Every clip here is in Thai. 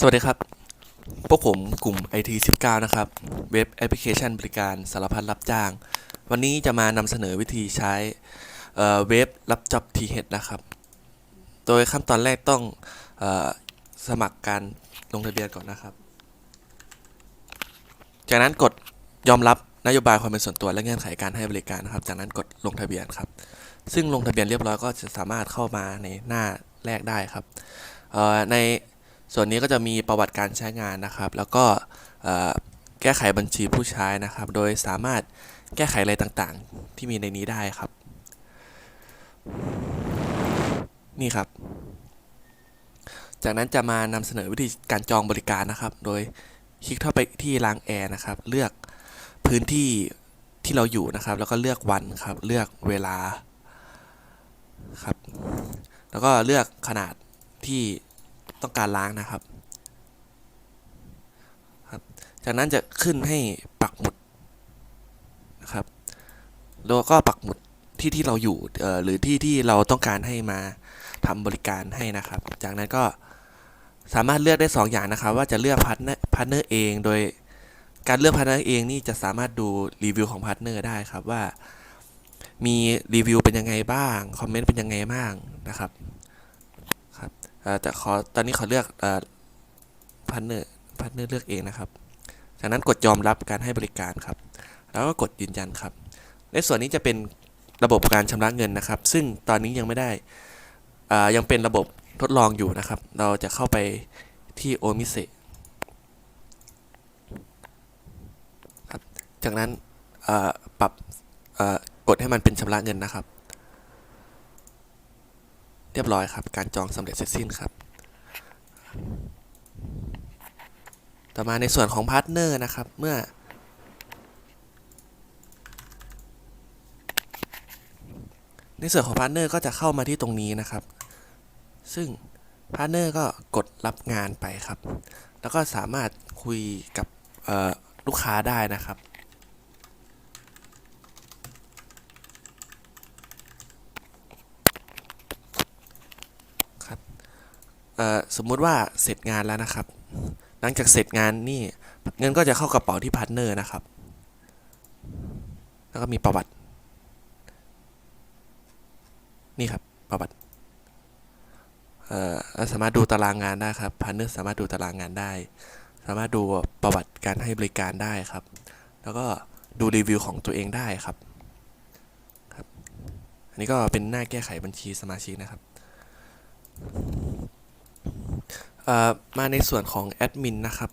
สวัสดีครับ พวกผมกลุ่ม IT19 นะครับ เว็บแอปพลิเคชันบริการสารพัดรับจ้าง วันนี้จะมานำเสนอวิธีใช้เเว็บรับจ็อบ TH นะครับ โดยขั้นตอนแรกต้องออสมัครการลงทะเบียนก่อนนะครับ จากนั้นกดยอมรับนโยบายความเป็นส่วนตัวและเงื่อนไขการให้บริการนะครับ จากนั้นกดลงทะเบียนครับ ซึ่งลงทะเบียนเรียบร้อยก็จะสามารถเข้ามาในหน้าแรกได้ครับใน ส่วนนี้ก็จะมีประวัติการใช้งานนะครับ แล้วก็แก้ไขบัญชีผู้ใช้นะครับ โดยสามารถแก้ไขอะไรต่างๆ ที่มีในนี้ได้ครับ นี่ครับ จากนั้นจะมานำเสนอวิธีการจองบริการนะครับ โดยคลิกเข้าไปที่รางแอร์นะครับ เลือกพื้นที่ที่เราอยู่นะครับ แล้วก็เลือกวันครับ เลือกเวลาครับ แล้วก็เลือกขนาดที่ ต้องการล้างนะครับครับ จากนั้นจะขึ้นให้ปักหมุดนะครับแล้วก็ปักหมุดที่ที่เราอยู่หรือที่ที่เราต้องการให้มาทำบริการให้นะครับ จากนั้นก็สามารถเลือกได้ 2 อย่างนะครับ ว่าจะเลือกพาร์ทเนอร์พาร์ทเนอร์เองโดยการเลือกพาร์ทเนอร์เองนี่จะสามารถดูรีวิวของพาร์ทเนอร์ได้ครับว่ามีรีวิวเป็นยังไงบ้าง คอมเมนต์เป็นยังไงบ้างนะครับ แต่ขอตอนนี้ขอเลือกพาร์ทเนอร์พาร์ทเนอร์เลือกเองนะครับ จากนั้นกดยอมรับการให้บริการครับ แล้วก็กดยืนยันครับ ในส่วนนี้จะเป็นระบบการชำระเงินนะครับ ซึ่งตอนนี้ยังไม่ได้อายังเป็นระบบทดลองอยู่นะครับ เราจะเข้าไปที่โอมิเซครับ จากนั้นปรับกดให้มันเป็นชำระเงินนะครับ เรียบร้อยครับ การจองสำเร็จเสร็จสิ้นครับ ต่อมาในส่วนของพาร์ทเนอร์นะครับ เมื่อ ในส่วนของพาร์ทเนอร์ก็จะเข้ามาที่ตรงนี้นะครับ ซึ่งพาร์ทเนอร์ก็กดรับงานไปครับ แล้วก็สามารถคุยกับลูกค้าได้นะครับ เอ่อ สมมุติว่าเสร็จงานแล้วนะครับ หลังจากเสร็จงานนี่เงินก็จะเข้ากระเป๋าที่พาร์ทเนอร์นะครับ แล้วก็มีประวัติ นี่ครับประวัติเออสามารถดูตารางงานได้ครับพาร์ทเนอร์สามารถดูตารางงานได้ สามารถดูประวัติการให้บริการได้ครับ แล้วก็ดูรีวิวของตัวเองได้ครับครับ อันนี้ก็เป็นหน้าแก้ไขบัญชีสมาชิกนะครับ เอ่อ มาในส่วนของแอดมินนะครับ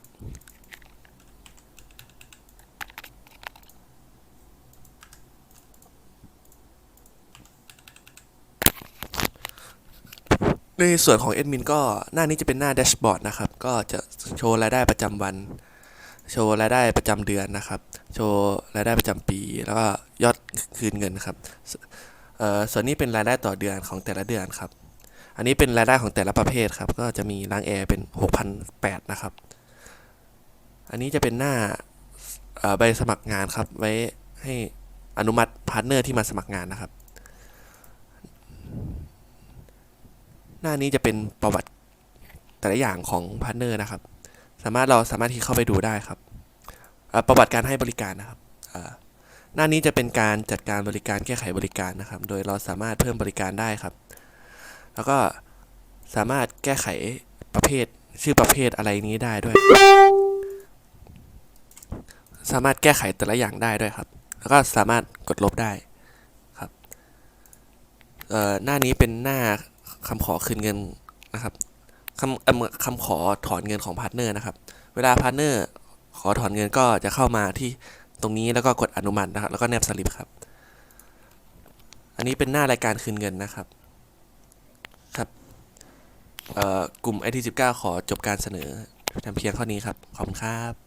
ในส่วนของแอดมินก็หน้านี้จะเป็นหน้าแดชบอร์ดนะครับ ก็จะโชว์รายได้ประจำวัน โชว์รายได้ประจำเดือนนะครับ โชว์รายได้ประจำปี แล้วก็ยอดคืนเงินครับสเอ่อส่วนนี้เป็นรายได้ต่อเดือนของแต่ละเดือนครับ อันนี้เป็นรายได้ของแต่ละประเภทครับ ก็จะมีล้างแอร์เป็น6,008นะครับ อันนี้จะเป็นหน้าใบสมัครงานครับ ไว้ให้อนุมัติพาร์ทเนอร์ที่มาสมัครงานนะครับ หน้านี้จะเป็นประวัติแต่ละอย่างของพาร์ทเนอร์นะครับ สามารถเราสามารถที่เข้าไปดูได้ครับ ประวัติการให้บริการนะครับหน้านี้จะเป็นการจัดการบริการแก้ไขบริการนะครับ โดยเราสามารถเพิ่มบริการได้ครับ แล้วก็สามารถแก้ไขประเภทชื่อประเภทอะไรนี้ได้ด้วย สามารถแก้ไขแต่ละอย่างได้ด้วยครับ แล้วก็สามารถกดลบได้ครับเอ่อหน้านี้เป็นหน้าคำขอคืนเงินนะครับคำคำขอถอนเงินของพาร์ทเนอร์นะครับ เวลาพาร์ทเนอร์ขอถอนเงินก็จะเข้ามาที่ตรงนี้แล้วก็กดอนุมัตินะครับ แล้วก็แนบสลิปครับ อันนี้เป็นหน้ารายการคืนเงินนะครับ กลุ่ม IT19 ขอจบการเสนอทำเพียงเท่านี้ครับ ขอบคุณครับ